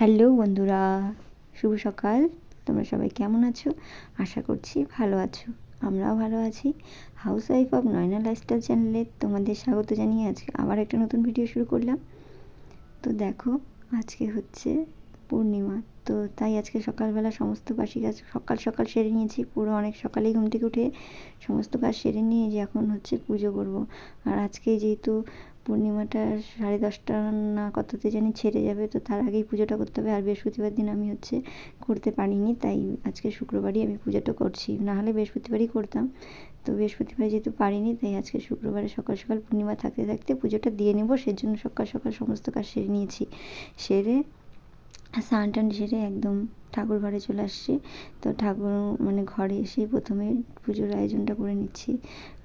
Hello বন্ধুরা, শুভ সকাল। তোমরা সবাই কেমন আছো? আশা করছি ভালো আছো। আমরাও ভালো আছি। House wife of Nayna lifestyle চ্যানেলে তোমাদের স্বাগত জানিয়ে আজকে আবার একটা নতুন ভিডিও শুরু করলাম। তো দেখো, আজকে হচ্ছে পূর্ণিমা। তো তাই আজকে সকালবেলা সমস্ত বাসি কাজ সকাল সকাল সেরে নিয়েছি। পুরো অনেক সকালেই ঘুম থেকে উঠে সমস্ত কাজ সেরে নিয়ে যে এখন হচ্ছে পুজো করব। আর আজকে যেহেতু পূর্ণিমাটা সাড়ে দশটা না কততে জানি ছেড়ে যাবে, তো তার আগেই পুজোটা করতে হবে। আর বৃহস্পতিবার দিন আমি হচ্ছে করতে পারিনি, তাই আজকে শুক্রবারই আমি পুজোটা করছি। নাহলে বৃহস্পতিবারই করতাম, তো বৃহস্পতিবার যেহেতু পারিনি, তাই আজকে শুক্রবারে সকাল সকাল পূর্ণিমা থাকতে থাকতে পুজোটা দিয়ে নেব। সেজন্য সকাল সকাল সমস্ত কাজ সেরে নিয়েছি। সেরে স্নান টান সেরে একদম ঠাকুর ঘরে চলে আসছি। তো ঠাকুর মানে ঘরে এসেই প্রথমে পুজোর আয়োজনটা করে নিচ্ছি।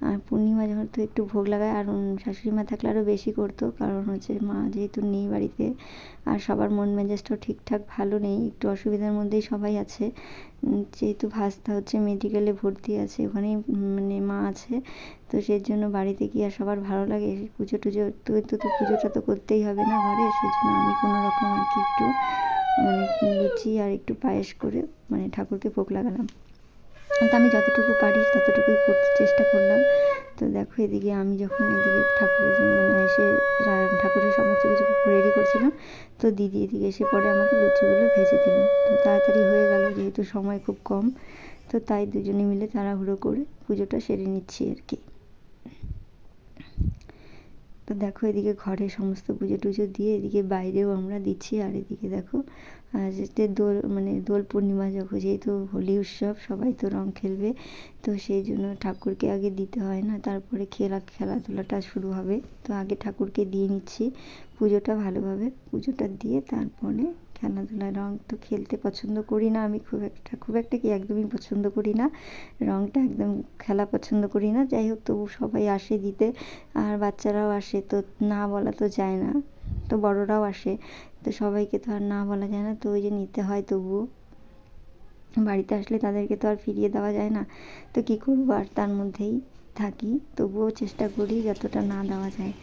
আর পূর্ণিমা যখন তো একটু ভোগ লাগায়, আর শাশুড়ি মা থাকলে আরও বেশি করতো, কারণ হচ্ছে মা যেহেতু নেই বাড়িতে, আর সবার মন মেজাজটাও ঠিকঠাক ভালো নেই, একটু অসুবিধার মধ্যেই সবাই আছে। যেহেতু ভাস্তা হচ্ছে, মেডিকেলে ভর্তি আছে, ওখানেই মানে মা আছে। তো সেই জন্য বাড়িতে কি আর সবার ভালো লাগে, পুজো টুজো, তো তো পুজোটা তো করতেই হবে না ঘরে সেই জন্য আমি কোনো রকম আর কি একটু লুচি আর একটু পায়েস করে মানে ঠাকুরকে ভোগ লাগালাম। তো আমি যতটুকু পারি ততটুকুই করতে চেষ্টা করলাম। তো দেখো এদিকে আমি যখন এদিকে ঠাকুরের মানে এসে ঠাকুরের সমস্ত কিছু রেডি করছিলাম, তো দিদি এদিকে এসে পরে আমাকে লুচিগুলো ভেজে দিল। তো তাড়াতাড়ি হয়ে গেল, যেহেতু সময় খুব কম, তো তাই দুজনে মিলে তাড়াহুড়ো করে পুজোটা সেরে নিচ্ছি আর কি। তো দেখো এদিকে ঘরে সমস্ত পুজো টুজো দিয়ে এদিকে বাইরেও আমরা দিচ্ছি। আর এদিকে দেখো যেতে দোল মানে দোল পূর্ণিমা যখন, যেহেতু হোলি উৎসব, সবাই তো রং খেলবে। তো সেই জন্য ঠাকুরকে আগে দিতে হয় না, তারপরে খেলা, খেলাধুলাটা শুরু হবে। তো আগে ঠাকুরকে দিয়ে নিচ্ছি। পুজোটা ভালোভাবে, পুজোটা দিয়ে তারপরে খেলাধুলা রং তো খেলতে পছন্দ করি না আমি খুব একটা খুব একটা কি একদমই পছন্দ করি না। রংটা একদম খেলা পছন্দ করি না, যাই হোক তবু সবাই আসে দিতে, আর বাচ্চারাও আসে তো না বলা তো যায় না, তো বড়রাও আসে, তো সবাইকে তো আর না বলা যায় না, তো ওই যে নিতে হয় তবুও। বাড়িতে আসলে তাদেরকে তো আর ফিরিয়ে দেওয়া যায় না, তো কী করব আর তার মধ্যেই থাকি, তবুও চেষ্টা করি যতটা না দেওয়া যায়।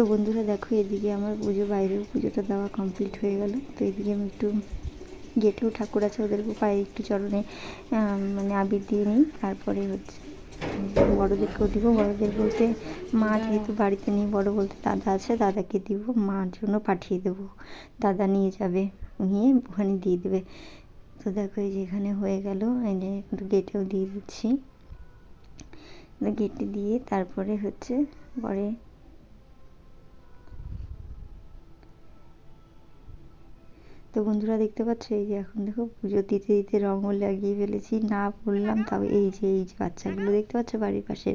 তো বন্ধুরা দেখো এদিকে আমার পুজো বাইরেও পুজোটা দেওয়া কমপ্লিট হয়ে গেল। তো এদিকে আমি একটু গেটেও ঠাকুর আছে ওদেরকে পায়ে একটু চরণে মানে আবির দিয়ে নিই। তারপরে হচ্ছে বড়োদেরকেও দিব। বড়োদের বলতে মা যেহেতু বাড়িতে নেই বড়ো বলতে দাদা আছে দাদাকে দিব মার জন্য পাঠিয়ে দেবো। দাদা নিয়ে যাবে নিয়ে ওখানে দিয়ে দেবে। তো দেখো এই যে এখানে হয়ে গেল এনে গেটেও দিয়ে দিচ্ছি। গেটে দিয়ে তারপরে হচ্ছে পরে তো বন্ধুরা দেখতে পাচ্ছ, এই যে এখন দেখো পুজো দিতে দিতে রঙও লাগিয়ে ফেলেছি, না বললাম তাও এই যে এই যে বাচ্চাগুলো দেখতে পাচ্ছ বাড়ির পাশে।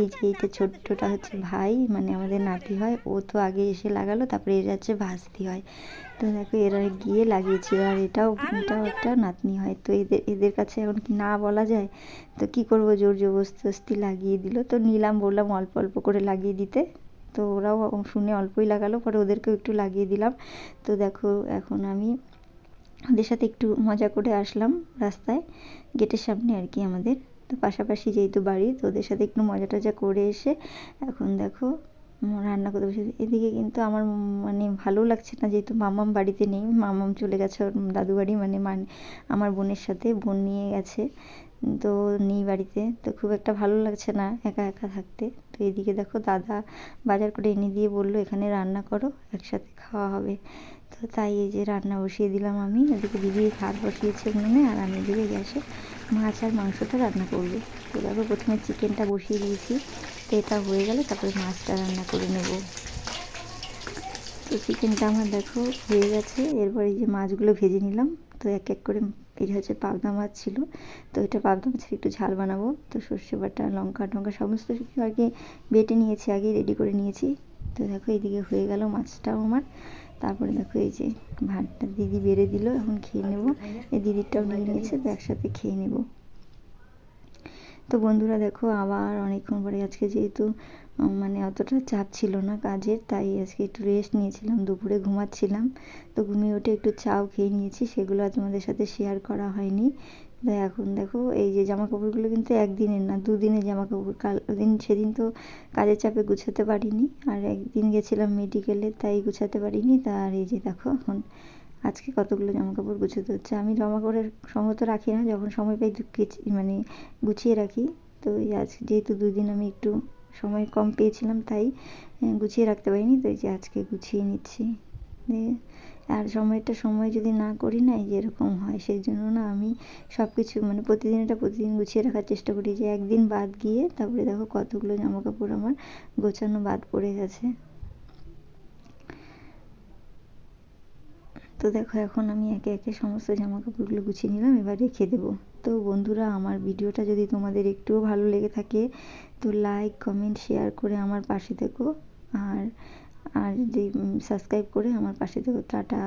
এই যে এইটা ছোট্টটা হচ্ছে ভাই মানে আমাদের নাতি হয়, ও তো আগে এসে লাগালো, তারপরে এরা হচ্ছে ভাস্তি হয়। তো দেখো এরা গিয়ে লাগিয়েছিল আর এটাও এটাও একটা নাতনি হয়, তো এদের এদের কাছে এখন কি না বলা যায়? তো কি করব, জোর জবরদস্তি লাগিয়ে দিল, তো নিলাম বললাম অল্প অল্প করে লাগিয়ে দিতে। তো ওরাও শুনে অল্পই লাগালো, পরে ওদেরকেও একটু লাগিয়ে দিলাম। তো দেখো, এখন আমি ওদের সাথে একটু মজা করে আসলাম রাস্তায়, গেটের সামনে আর কি আমাদের। তো পাশাপাশি যেহেতু বাড়ি, তো ওদের সাথে একটু মজা টজা করে এসে এখন দেখো রান্না করতে বসে এদিকে কিন্তু আমার মানে ভালো লাগছে না যেহেতু মামাম বাড়িতে নেই, মামাম চলে গেছে ওর দাদু বাড়ি মানে মানে আমার বোনের সাথে, বোন নিয়ে গেছে, তো নেই বাড়িতে। তো খুব একটা ভালো লাগছে না একা একা থাকতে। তো এদিকে দেখো দাদা বাজার করে এনে দিয়ে বলল, এখানে রান্না করো, একসাথে খাওয়া হবে। তো তাই এই যে রান্না বসিয়ে দিলাম আমি। এদিকে দিদি ভাত বসিয়েছে উনুনে আর আমি এদিকে গ্যাসে মাছ আর মাংসটা রান্না করব। তো দেখো প্রথমে চিকেনটা বসিয়ে দিয়েছি। তো এটা হয়ে গেলে তারপরে মাছটা রান্না করে নেব। তো চিকেনটা আমার দেখো হয়ে গেছে। এরপর যে মাছগুলো ভেজে নিলাম। তো এক এক করে এটা হচ্ছে পাবদা মাছ ছিল। তো এটা পাবদা মাছের একটু ঝাল বানাবো। তো সর্ষে বাটা লঙ্কা টঙ্কা সমস্ত কিছু আগে বেটে নিয়েছি আগে রেডি করে নিয়েছি। তো দেখো এইদিকে হয়ে গেল মাছটাও আমার। তারপরে দেখো এই যে ভাতটা দিদি বেড়ে দিল এখন খেয়ে নেব। এই দিদিরটাও নিয়ে নিয়েছে তো একসাথে খেয়ে নেব। তো বন্ধুরা দেখো আবার অনেকক্ষণ পরে আজকে যেহেতু মানে অতটা চাপ ছিল না কাজের, তাই আজকে একটু রেস্ট নিয়েছিলাম, দুপুরে ঘুমাচ্ছিলাম। তো ঘুমিয়ে উঠে একটু চাও খেয়ে নিয়েছি, সেগুলো আর তোমাদের সাথে শেয়ার করা হয়নি। তো এখন দেখো, এই যে জামা কাপড়গুলো কিন্তু একদিনের না, দুদিনের জামা কাপড় কাল দিন সেদিন তো কাজের চাপে গুছাতে পারিনি, আর একদিন গেছিলাম মেডিকেলে তাই গুছাতে পারিনি। তা আর এই যে দেখো, এখন আজকে কতগুলো জামা কাপড় গুছোতে হচ্ছে। আমি জামা কাপড়ের সময় তো রাখি না, যখন সময় পাই মানে গুছিয়ে রাখি। তো এই আজ যেহেতু দুদিন আমি একটু সময় কম পেয়েছিলাম, তাই গুছিয়ে রাখতে পারিনি, তো যে আজকে গুছিয়ে নিচ্ছি। আর সময়টা সময় যদি না করি না, এই যেরকম হয়, সেই জন্য না আমি সব কিছু মানে প্রতিদিন এটা প্রতিদিন গুছিয়ে রাখার চেষ্টা করি, যে একদিন বাদ গিয়ে, তারপরে দেখো কতগুলো জামা কাপড় আমার গোছানো বাদ পড়ে গেছে। তো দেখো, এখন আমি একে একে সমস্ত জামা কাপড়গুলো গুছিয়ে নিলাম, এবার রেখে দেবো। তো বন্ধুরা, আমার ভিডিওটা যদি তোমাদের একটুও ভালো লেগে থাকে, তো লাইক কমেন্ট শেয়ার করে আমার পাশে থেকো। আর আর যদি সাবস্ক্রাইব করে আমার পাশে থেকো। টাটা।